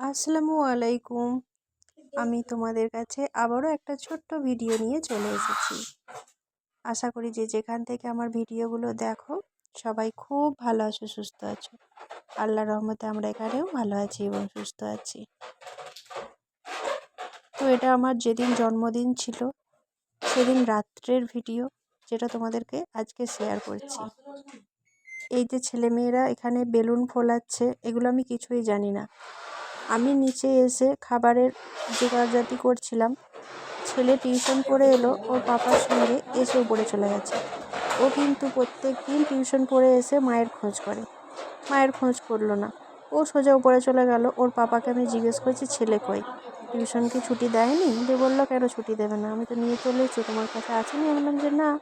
আসসালামু আলাইকুম। আমি তোমাদের কাছে আবারও একটা ছোট্ট ভিডিও নিয়ে চলে এসেছি। আশা করি যে যেখান থেকে আমার ভিডিওগুলো দেখো, সবাই খুব ভালো আছো, সুস্থ আছো। আল্লাহ রহমতে আমরা এখানেও ভালো আছি এবং সুস্থ আছি। তো এটা আমার যেদিন জন্মদিন ছিল, সেদিন রাত্রের ভিডিও যেটা তোমাদেরকে আজকে শেয়ার করছি। এই যে ছেলেমেয়েরা এখানে বেলুন ফোলাচ্ছে, এগুলো আমি কিছুই জানি না। আমি নিচে এসে খাবারের জোগাড়জাতি করছিলাম। ছেলে টিউশন পড়ে এলো, ওর পাপার সঙ্গে এসে উপরে চলে গেছে। ও কিন্তু প্রত্যেক দিন টিউশন পড়ে এসে মায়ের খোঁজ করে। মায়ের খোঁজ করল না। ও সোজা উপরে চলে গেল। ওর পাপাকে আমি জিজ্ঞেস করছি, ছেলে কই? টিউশন কি ছুটি দেয়নি? দিয়ে বলল, কেন ছুটি দেবে না? আমি তো নিয়ে চলেছি তোমার কাছে আছে আমি বললাম, যে না।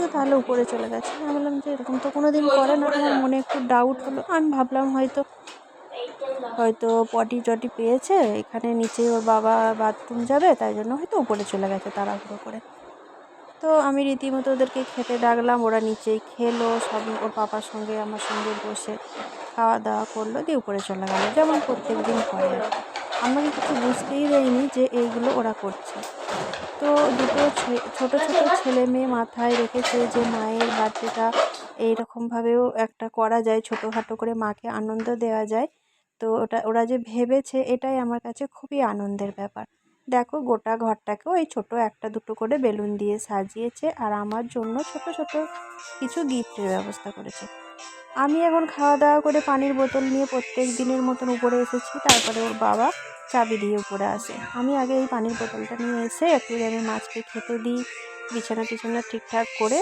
তো তাহলে উপরে চলে গেছে। আমি বললাম, যে এরকম তো কোনো দিন করে না। আমার মনে একটু ডাউট হলো। আমি ভাবলাম হয়তো হয়তো পটি টটি পেয়েছে, এখানে নিচে ওর বাবা বাথরুম যাবে, তাই জন্য হয়তো উপরে চলে গেছে তাড়াহুড়ো করে। তো আমি রীতিমতো ওদেরকে খেতে ডাকলাম, ওরা নিচেই খেলো, সব ওর বাবার সঙ্গে, আমার সঙ্গে বসে খাওয়া দাওয়া করল, দিয়ে উপরে চলে গেলো, যেমন প্রত্যেক দিন করে। আমাকে কিছু বুঝতেই দেয়নি যে এইগুলো ওরা করছে। তো দুটো ছোটো ছোটো ছেলে মেয়ে মাথায় রেখেছে যে মায়ের বার্থডেটা এইরকমভাবেও একটা করা যায়, ছোটোখাটো করে মাকে আনন্দ দেওয়া যায়। তো ওটা, ওরা যে ভেবেছে এটাই আমার কাছে খুবই আনন্দের ব্যাপার। দেখো গোটা ঘরটাকেও এই ছোটো একটা দুটো করে বেলুন দিয়ে সাজিয়েছে আর আমার জন্য ছোট ছোট কিছু গিফটের ব্যবস্থা করেছে। আমি এখন খাওয়া দাওয়া করে পানির বোতল নিয়ে প্রত্যেক দিনের মতন উপরে এসেছি, তারপরে ওর বাবা চাবি দিয়ে উপরে আসে। আমি আগে এই পানির বোতলটা নিয়ে এসে আমি মাছকে খেতে দিই বিছানা টিছানা ঠিকঠাক করে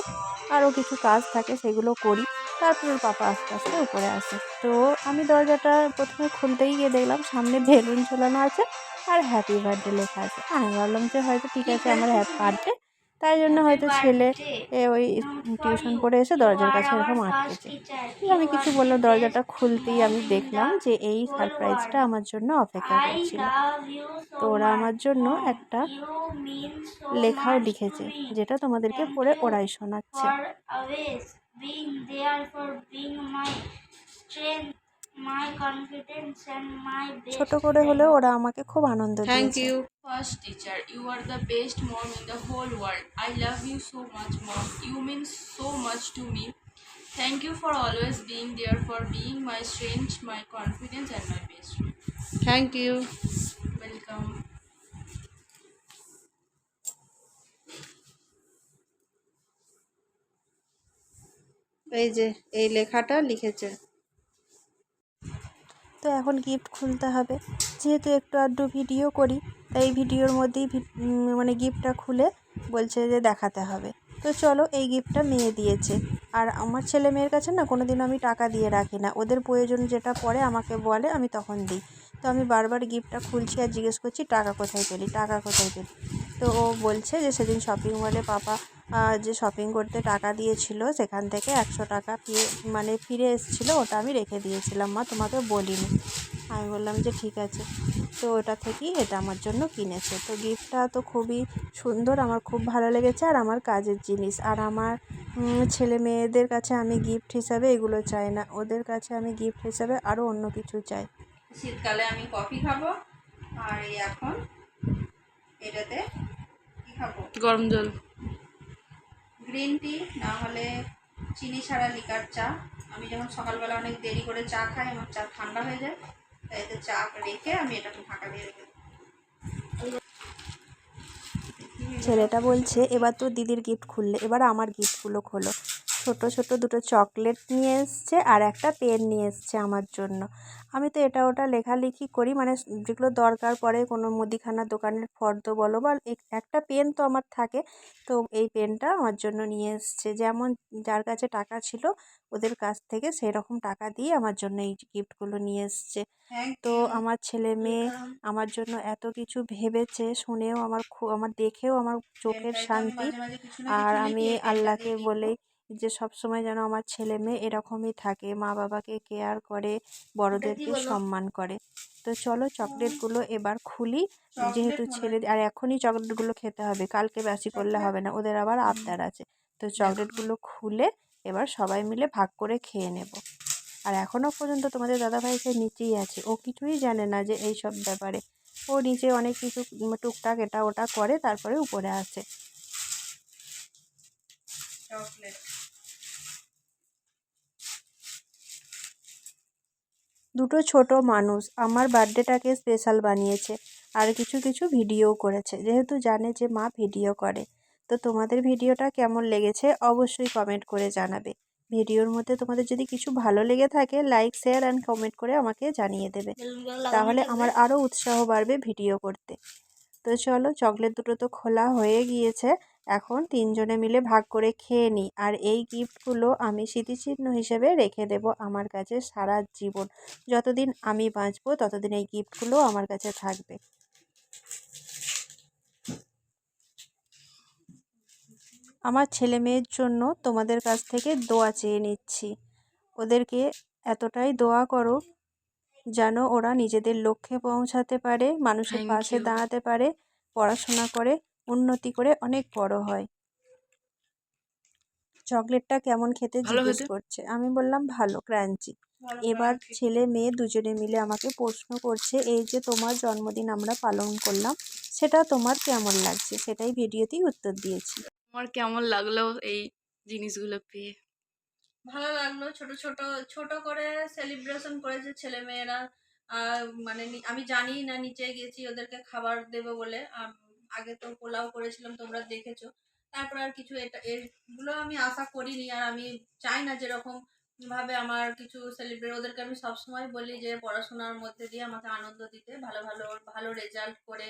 আরও কিছু কাজ থাকে সেগুলো করি। তারপরে পাপা আস্তে আস্তে উপরে আসে। তো আমি দরজাটা প্রথমে খুলতেই গিয়ে দেখলাম সামনে বেলুন ঝোলানো আছে আর হ্যাপি বার্থডে লেখা আছে। আমি ভাবলাম যে হয়তো ঠিক আছে, আমার হ্যাপি বার্থডে তাই জন্য হয়তো ছেলে ওই টিউশন পড়ে এসে দরজার কাছে এরকম আটকেছে আমি কিছু বললাম দরজাটা খুলতেই আমি দেখলাম যে এই সারপ্রাইজটা আমার জন্য অপেক্ষা করছিল। তো ওরা আমার জন্য একটা লেখাও লিখেছে যেটা তোমাদেরকে পড়ে ওরাই শোনাচ্ছে। ছোট করে হলেও ওরা আমাকে খুব আনন্দ thank you first teacher you are the best mom in the whole world I love you so much mom you mean so much to me thank you for always being there for being my strength my confidence and my best thank you welcome এই যে এই লেখাটা লিখেছে। তো এখন gift খুলতে হবে। যেহেতু একটু আধটু ভিডিও করি, তাই ভিডিওর মধ্যেই মানে গিফটটা খুলে বলছে যে দেখাতে হবে। তো চলো এই গিফটটা মেয়ে দিয়েছে। আর আমার ছেলে মেয়ের কাছে না কোনো আমি টাকা দিয়ে রাখি না। ওদের প্রয়োজন যেটা পড়ে আমাকে বলে, আমি তখন দিই। তো আমি বারবার গিফটটা খুলছি আর জিজ্ঞেস করছি, টাকা কোথায় পেলি? টাকা কোথায় পেলি? তো ও বলছে যে, সেদিন শপিং মলে পাপা যে শপিং করতে টাকা দিয়েছিল সেখান থেকে একশো টাকা ফিরে মানে ফিরে এসেছিল ওটা আমি রেখে দিয়েছিলাম মা তোমাকে বলিনি। আমি বললাম যে ঠিক আছে। তো ওটা থেকেই এটা আমার জন্য কিনেছে। তো গিফটটা তো খুবই সুন্দর আমার খুব ভালো লেগেছে আর আমার কাজের জিনিস। আর আমার ছেলে মেয়েদের কাছে আমি গিফট হিসাবে এগুলো চাই না। ওদের কাছে আমি গিফট হিসাবে আরও অন্য কিছু চাই। শীতকালে আমি কফি খাব আর এখন এটাতে কি খাব? গরম জল। গ্রিন টি, না হলে চিনি ছাড়া লিকার চা। আমি যখন সকালবেলা অনেক দেরি করে চা খাই, আমার চা ঠান্ডা হয়ে যায়, তাই এতে চা রেখে আমি এটাকে ফাঁকা দিয়ে রেখে ছেলেটা বলছে, এবার তো দিদির গিফট খুললে। এবার আমার গিফটগুলো খোলো। ছোট ছোট দুটো চকলেট নিয়ে এসছে আর একটা পেন নিয়ে এসছে আমার জন্য। আমি তো এটা ওটা লেখালেখি করি মানে যেগুলো দরকার পড়ে কোনো মুদিখানার দোকানের ফর্দ বলো বা একটা পেন তো আমার থাকে। তো এই পেনটা আমার জন্য নিয়ে এসছে। যেমন যার কাছে টাকা ছিল ওদের কাছ থেকে সেই রকম টাকা দিয়ে আমার জন্য এই গিফটগুলো নিয়ে এসছে। তো আমার ছেলে মেয়ে আমার জন্য এত কিছু ভেবেছে শুনেও আমার খুব আমার দেখেও আমার চোখের শান্তি। আর আমি আল্লাহকে বলে যে সব সময় যেন আমার ছেলে মেয়ে এরকমই থাকে মা বাবাকে কেয়ার করে বড়োদেরকে সম্মান করে। তো চলো চকলেটগুলো এবার খুলি যেহেতু ছেলে আর এখনই চকলেটগুলো খেতে হবে কালকে বেশি করলে হবে না ওদের আবার আবদার আছে। তো চকলেটগুলো খুলে এবার সবাই মিলে ভাগ করে খেয়ে নেব। আর এখনও পর্যন্ত তোমাদের দাদাভাই সে নিচেই আছে ও কিছুই জানে না যে এই সব ব্যাপারে। ও নিচে অনেক কিছু টুকটাক এটা ওটা করে তারপরে উপরে আসে। চকলেট দুটো ছোট মানুষ আমার বার্থডেটাকে স্পেশাল বানিয়েছে আর কিছু কিছু ভিডিও করেছে। যেহেতু জানে যে মা ভিডিও করে। তো তোমাদের ভিডিওটা কেমন লেগেছে অবশ্যই কমেন্ট করে জানাবে। ভিডিওর মধ্যে তোমাদের যদি কিছু ভালো লেগে থাকে লাইক শেয়ার অ্যান্ড কমেন্ট করে আমাকে জানিয়ে দেবে। তাহলে আমার আরও উৎসাহ বাড়বে ভিডিও করতে। তো চলো চকলেট দুটো তো খোলা হয়ে গিয়েছে। এখন তিনজনে মিলে ভাগ করে খেয়ে নিই। আর এই গিফটগুলো আমি স্মৃতিচিহ্ন হিসেবে রেখে দেব আমার কাছে সারা জীবন। যতদিন আমি বাঁচবো ততদিন এই গিফটগুলো আমার কাছে থাকবে। আমার ছেলে মেয়ের জন্য তোমাদের কাছ থেকে দোয়া চেয়ে নিচ্ছি। ওদেরকে এতটাই দোয়া করো যেন ওরা নিজেদের লক্ষ্যে পৌঁছাতে পারে মানুষের পাশে দাঁড়াতে পারে পড়াশোনা করে উন্নতি করে অনেক বড় হয়। চকলেটটা কেমন খেতে জিজ্ঞেস করছে। আমি বললাম ভালো ক্রাঞ্চি। এবার ছেলে মেয়ে দুজনে মিলে আমাকে প্রশ্ন করছে এই যে তোমার জন্মদিন আমরা পালন করলাম সেটা তোমার কেমন লাগছে? সেটাই ভিডিওতেই উত্তর দিয়েছি। আমার কেমন লাগল এই জিনিসগুলো পেয়ে? ভালো লাগল। ছোট ছোট ছোট করে সেলিব্রেশন করেছে ছেলে মেয়েরা। মানে আমি জানি না নিচে গেছি ওদেরকে খাবার দেবো বলে। আগে তো পোলাও করেছিলাম, তোমরা দেখেছ। তারপর আর কিছু এটা, এগুলো আমি আশা করিনি আর আমি চাই না যেরকম ভাবে আমার কিছু সেলিব্রেট ওদেরকে আমি সবসময় বলি যে পড়াশোনার মধ্যে দিয়ে আমাকে আনন্দ দিতে, ভালো ভালো ভালো রেজাল্ট করে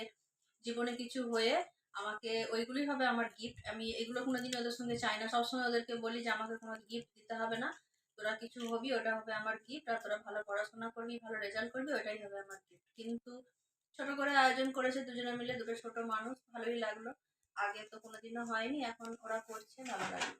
জীবনে কিছু হয়ে আমাকে ওইগুলি হবে আমার গিফট আমি এগুলো কোনোদিন ওদের সঙ্গে চাই না। সবসময় ওদেরকে বলি যে আমাকে কোনো গিফট দিতে হবে না। তোরা কিছু হবি, ওটা হবে আমার গিফট আর তোরা ভালো পড়াশোনা করবি, ভালো রেজাল্ট করবি, ওটাই হবে আমার গিফট কিন্তু ছোট করে আয়োজন করেছে দুজনে মিলে, দুটো ছোট মানুষ, ভালোই লাগল। আগে তো কোনোদিনও হয়নি, এখন ওরা করছে, ভালো লাগল।